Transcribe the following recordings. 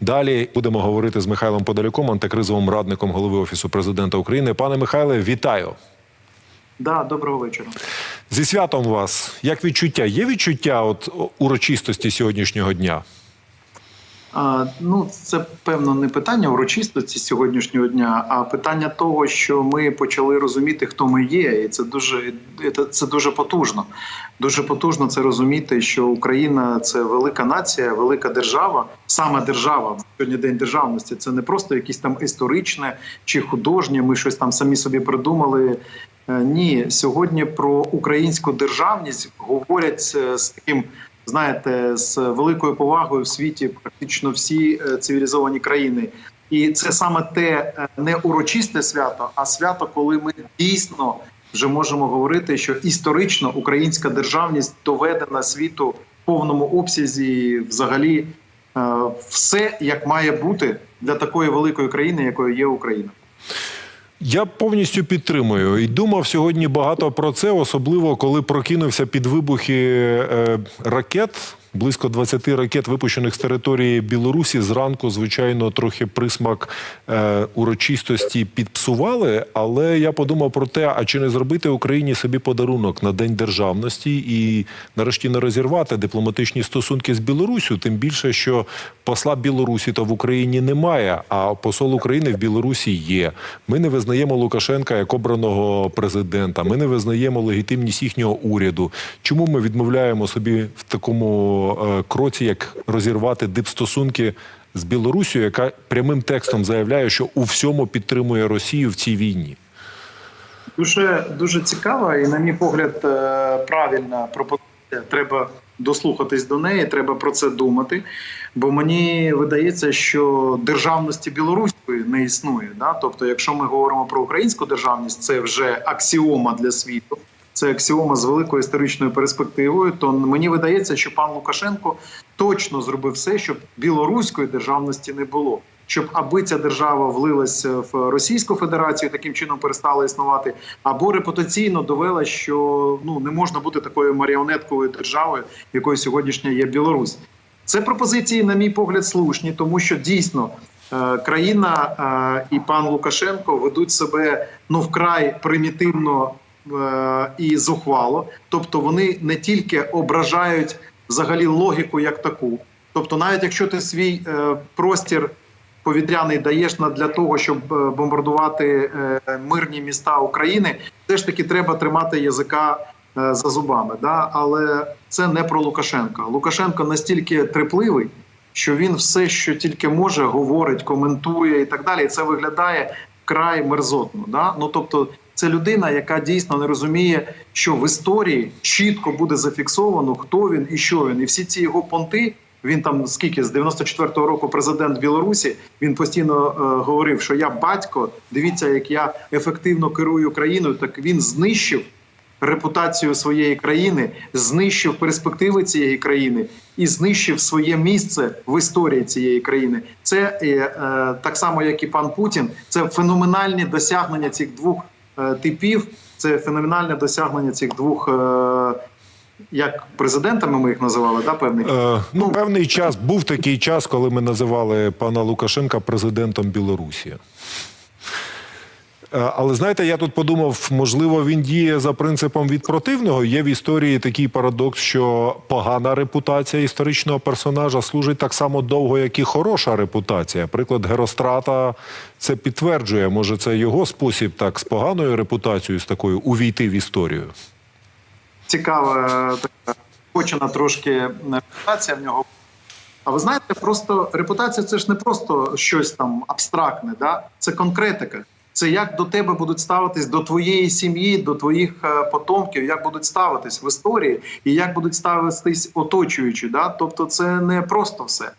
Далі будемо говорити з Михайлом Подоляком, антикризовим радником голови офісу президента України. Пане Михайле, вітаю Да, доброго вечора. зі святом вас. Як відчуття? Є відчуття от урочистості сьогоднішнього дня? Ну, це певно не питання урочистості сьогоднішнього дня, а питання того, що ми почали розуміти, хто ми є, і це дуже це дуже потужно. Дуже потужно це розуміти, що Україна це велика нація, велика держава, саме держава. Сьогодні день державності. Це не просто якісь там історичне чи художнє. Ми щось там самі собі придумали. Е, Ні, сьогодні про українську державність говорять е, з таким знаєте, з великою повагою в світі практично всі е, цивілізовані країни. І це саме те е, не урочисте свято, а свято, коли ми дійсно вже можемо говорити, що історично українська державність доведена світу в повному обсязі, взагалі е, все як має бути для такої великої країни, якою є Україна. Я повністю підтримую і думав сьогодні багато про це, особливо коли прокинувся під вибухи е, ракет. Близько 20 ракет, випущених з території Білорусі. Зранку, звичайно, трохи присмак е, урочистості підпсували. Але я подумав про те, а чи не зробити Україні собі подарунок на День державності і нарешті не розірвати дипломатичні стосунки з Білорусю, тим більше, що посла Білорусі то в Україні немає, а посол України в Білорусі є. Ми не визнаємо Лукашенка як обраного президента. Ми не визнаємо легітимність їхнього уряду. Чому ми відмовляємо собі в такому е, кроці, як розірвати дипстосунки з Білорусію, яка прямим текстом заявляє, що у всьому підтримує Росію в цій війні? Дуже дуже цікава і, на мій погляд, е, правильна пропозиція. Треба дослухатись до неї, треба про це думати. Бо мені видається, що державності білоруської не існує. Да? Тобто, якщо ми говоримо про українську державність, це вже аксіома для світу. Це аксіома з великою історичною перспективою. То мені видається, що пан Лукашенко точно зробив все, щоб білоруської державності не було. Щоб аби ця держава влилася в Російську Федерацію, таким чином перестала існувати, або репутаційно довела, що ну не можна бути такою маріонетковою державою, якою сьогоднішня є Білорусь. Це пропозиції, на мій погляд, слушні, тому що дійсно е, країна е, і пан Лукашенко ведуть себе ну вкрай примітивно і зухвало. Тобто вони не тільки ображають взагалі логіку як таку. Тобто, навіть якщо ти свій е, простір повітряний даєш на для того, щоб е, бомбардувати е, мирні міста України, все ж таки треба тримати язика е, за зубами. Да? Але це не про Лукашенка. Лукашенко настільки трепливий, що він все, що тільки може, говорить, коментує і так далі. І це виглядає вкрай мерзотно. Да? Ну тобто, це людина, яка дійсно не розуміє, що в історії чітко буде зафіксовано, хто він і що він, і всі ці його понти. Він там скільки з 94-го року президент Білорусі. Він постійно е, говорив, що я батько. Дивіться, як я ефективно керую країною. Так він знищив репутацію своєї країни, знищив перспективи цієї країни і знищив своє місце в історії цієї країни. Це е, е, так само, як і пан Путін. Це феноменальні досягнення цих двох типів. Це феноменальне досягнення цих двох. Е, як президентами ми їх називали, да певний Е, ну, певний час був такий час, коли ми називали пана Лукашенка президентом Білорусі. Е, Але знаєте, я тут подумав, можливо, він діє за принципом від противного. Є в історії такий парадокс, що погана репутація історичного персонажа служить так само довго, як і хороша репутація. Приклад Герострата це підтверджує. Може, це його спосіб так з поганою репутацією, з такою увійти в історію. цікава така почена трошки репутація в нього. А ви знаєте, просто репутація це ж не просто щось там абстрактне, да? це конкретика. Це як до тебе будуть ставитись до твоєї сім'ї, до твоїх е, потомків, як будуть ставитись в історії, і як будуть ставитись оточуючі. Да? Тобто, це не просто все.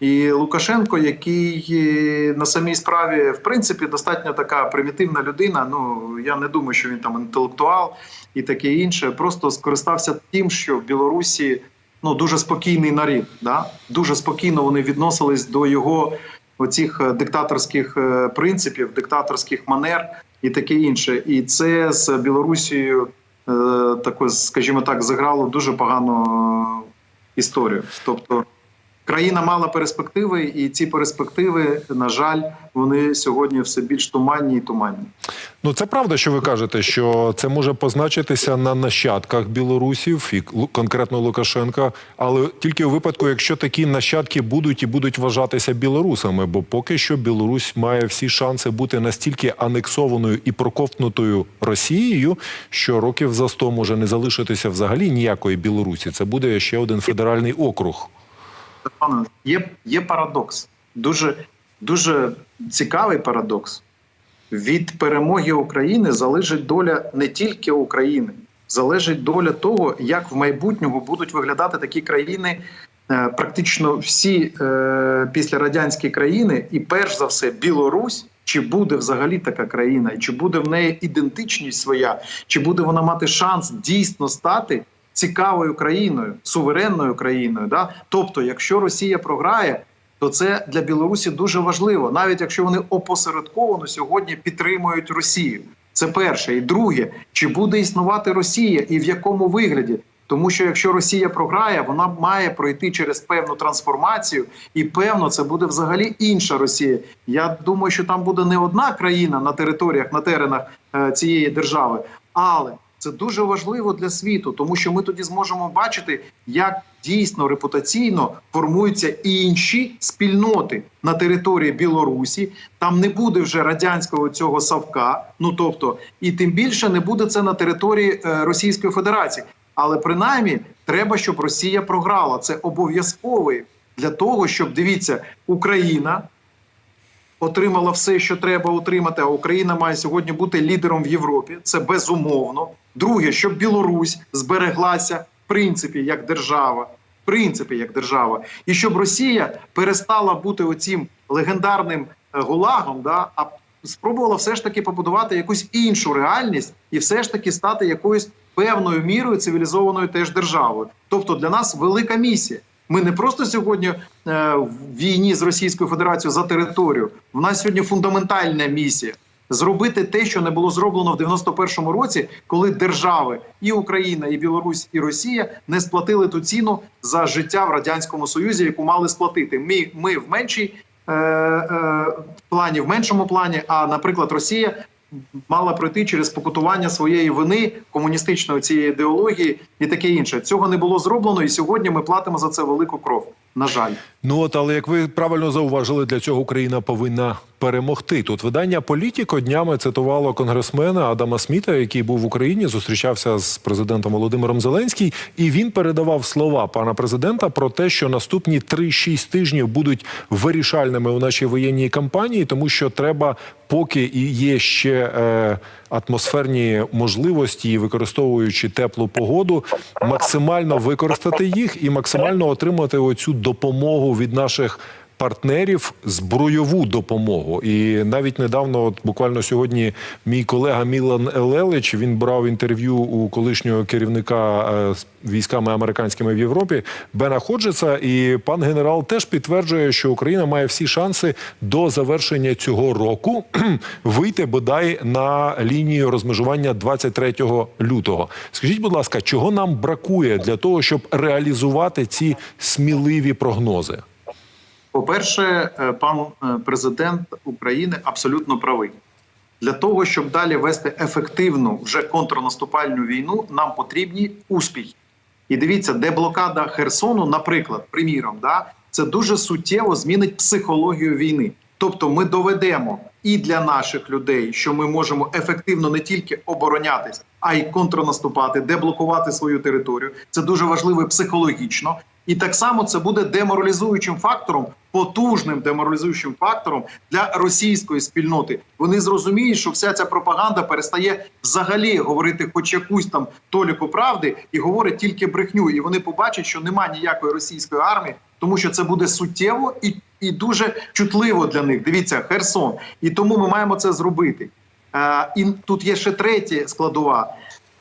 І Лукашенко, який е, на самій справі, в принципі, достатньо така примітивна людина. Ну я не думаю, що він там інтелектуал і таке інше. Просто скористався тим, що в Білорусі ну дуже спокійний нарід. Да? Дуже спокійно вони відносились до його оцих е, диктаторських е, принципів, диктаторських манер і таке інше. І це з Білорусією е, також, скажімо так, заграло дуже погану історію. Тобто Країна мала перспективи, і ці перспективи, на жаль, вони сьогодні все більш туманні і туманні. Ну, це правда, що ви кажете, що це може позначитися на нащадках білорусів і конкретно Лукашенка, але тільки у випадку, якщо такі нащадки будуть і будуть вважатися білорусами, бо поки що Білорусь має всі шанси бути настільки анексованою і проковтнутою Росією, що років за сто може не залишитися взагалі ніякої Білорусі. Це буде ще один федеральний округ. Є, є парадокс. Дуже, дуже цікавий парадокс. Від перемоги України залежить доля не тільки України, залежить доля того, як в майбутньому будуть виглядати такі країни, е, практично всі е, післярадянські країни, і перш за все Білорусь. Чи буде взагалі така країна, чи буде в неї ідентичність своя, чи буде вона мати шанс дійсно стати цікавою країною, суверенною країною? Да? Тобто, якщо Росія програє, то це для Білорусі дуже важливо, навіть якщо вони опосередковано сьогодні підтримують Росію. Це перше. І друге, чи буде існувати Росія і в якому вигляді? Тому що якщо Росія програє, вона має пройти через певну трансформацію, і певно, це буде взагалі інша Росія. Я думаю, що там буде не одна країна на територіях, на теренах е, цієї держави, але це дуже важливо для світу, тому що ми тоді зможемо бачити, як дійсно репутаційно формуються інші спільноти на території Білорусі. Там не буде вже радянського цього савка. Ну тобто, і тим більше не буде це на території е, Російської Федерації. Але принаймні треба, щоб Росія програла. Це обов'язковий для того, щоб дивіться, Україна отримала все, що треба отримати. А Україна має сьогодні бути лідером в Європі. Це безумовно. Друге, щоб Білорусь збереглася в принципі як держава. В принципі, як держава, і щоб Росія перестала бути оцім легендарним е, гулагом, да а спробувала все ж таки побудувати якусь іншу реальність і все ж таки стати якоюсь певною мірою цивілізованою теж державою. Тобто для нас велика місія. Ми не просто сьогодні е, в війні з Російською Федерацією за територію. В нас сьогодні фундаментальна місія зробити те, що не було зроблено в 91-му році, коли держави і Україна, і Білорусь, і Росія не сплатили ту ціну за життя в радянському союзі, яку мали сплатити. Ми, ми в меншій е, е, плані, в меншому плані. А наприклад, Росія мала пройти через покутування своєї вини комуністичної цієї ідеології і таке інше. Цього не було зроблено, і сьогодні ми платимо за це велику кров. На жаль. Ну от, але як ви правильно зауважили, для цього Україна повинна перемогти. Тут видання Політіко днями цитувало конгресмена Адама Сміта, який був в Україні, зустрічався з президентом Володимиром Зеленським, і він передавав слова пана президента про те, що наступні 3-6 тижнів будуть вирішальними у нашій воєнній кампанії, тому що треба, поки і є ще е, атмосферні можливості, і використовуючи теплу погоду, максимально використати їх і максимально отримати оцю допомогу від наших. Партнерів збройову допомогу, і навіть недавно, от буквально сьогодні, мій колега Мілан Елелич він брав інтерв'ю у колишнього керівника е, військами американськими в Європі Бена Ходжеса. І пан генерал теж підтверджує, що Україна має всі шанси до завершення цього року вийти бодай на лінію розмежування 23 лютого. Скажіть, будь ласка, чого нам бракує для того, щоб реалізувати ці сміливі прогнози? По-перше, е, пан е, президент України абсолютно правий. Для того, щоб далі вести ефективну вже контрнаступальну війну, нам потрібні успіхи. І дивіться, деблокада Херсону, наприклад, приміром, да, це дуже суттєво змінить психологію війни. Тобто, ми доведемо і для наших людей, що ми можемо ефективно не тільки оборонятись, а й контрнаступати, деблокувати свою територію. Це дуже важливо психологічно. І так само це буде деморалізуючим фактором, потужним деморалізуючим фактором для російської спільноти. Вони зрозуміють, що вся ця пропаганда перестає взагалі говорити хоч якусь там толіку правди і говорить тільки брехню. І вони побачать, що немає ніякої російської армії, тому що це буде суттєво і, і дуже чутливо для них. Дивіться, Херсон, і тому ми маємо це зробити. Е, і тут є ще третя складова.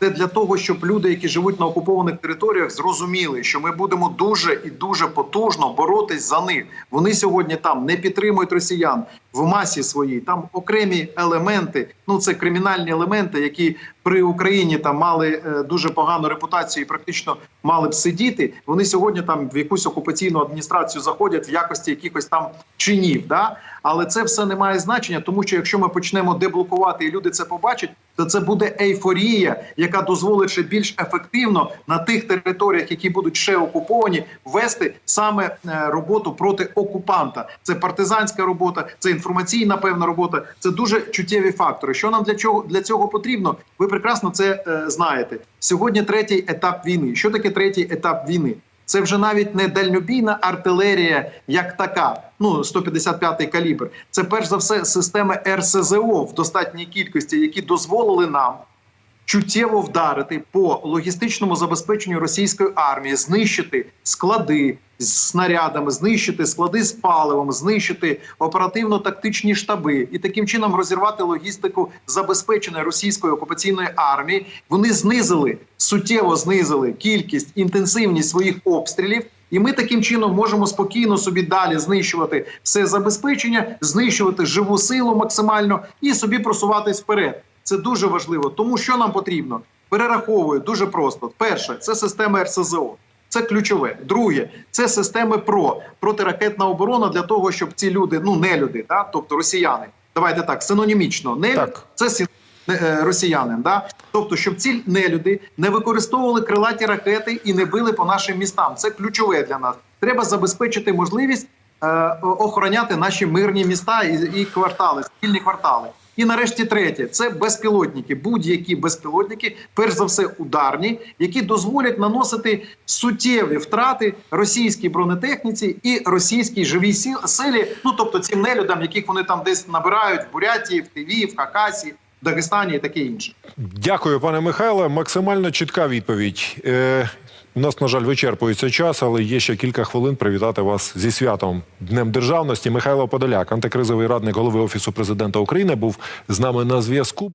Це для того, щоб люди, які живуть на окупованих територіях, зрозуміли, що ми будемо дуже і дуже потужно боротись за них. Вони сьогодні там не підтримують росіян в масі своїй. Там окремі елементи, ну це кримінальні елементи, які при Україні там мали е, дуже погану репутацію і практично мали б сидіти. Вони сьогодні там в якусь окупаційну адміністрацію заходять в якості якихось там чинів. Да? Але це все не має значення, тому що якщо ми почнемо деблокувати і люди це побачать, то це буде ейфорія, яка дозволить ще більш ефективно на тих територіях, які будуть ще окуповані, вести саме е, роботу проти окупанта. Це партизанська робота, це інформаційна певна робота. Це дуже чуттєві фактори. Що нам для чого для цього потрібно? Ви прекрасно це е, знаєте. Сьогодні третій етап війни. Що таке третій етап війни? Це вже навіть не дальнобійна артилерія, як така. Ну 155-й калібр. Це перш за все системи РСЗО в достатній кількості, які дозволили нам чуттєво вдарити по логістичному забезпеченню російської армії, знищити склади з снарядами, знищити склади з паливом, знищити оперативно-тактичні штаби і таким чином розірвати логістику забезпеченої російської окупаційної армії. Вони знизили суттєво знизили кількість інтенсивність своїх обстрілів. І ми таким чином можемо спокійно собі далі знищувати все забезпечення, знищувати живу силу максимально і собі просуватись вперед. Це дуже важливо. Тому що нам потрібно? Перераховую дуже просто. Перше, це система РСЗО. Це ключове. Друге, це системи ПРО протиракетна оборона для того, щоб ці люди, ну не люди, да, тобто росіяни. Давайте так, синонімічно. Не Так. це син- е, росіянин. Да? Тобто, щоб ці нелюди не використовували крилаті ракети і не били по нашим містам. Це ключове для нас. Треба забезпечити можливість е, охороняти наші мирні міста і, і квартали, спільні квартали. І нарешті третє це безпілотники, будь-які безпілотники, перш за все ударні, які дозволять наносити суттєві втрати російській бронетехніці і російській живій силі. Ну тобто цим нелюдам, яких вони там десь набирають в Бурятії, в Тиві, в Хакасі, Дагестані і таке інше. Дякую, пане Михайле. Максимально чітка відповідь. Е, у нас, на жаль, вичерпується час, але є ще кілька хвилин привітати вас зі святом Днем Державності. Михайло Подоляк, антикризовий радник голови Офісу президента України, був з нами на зв'язку.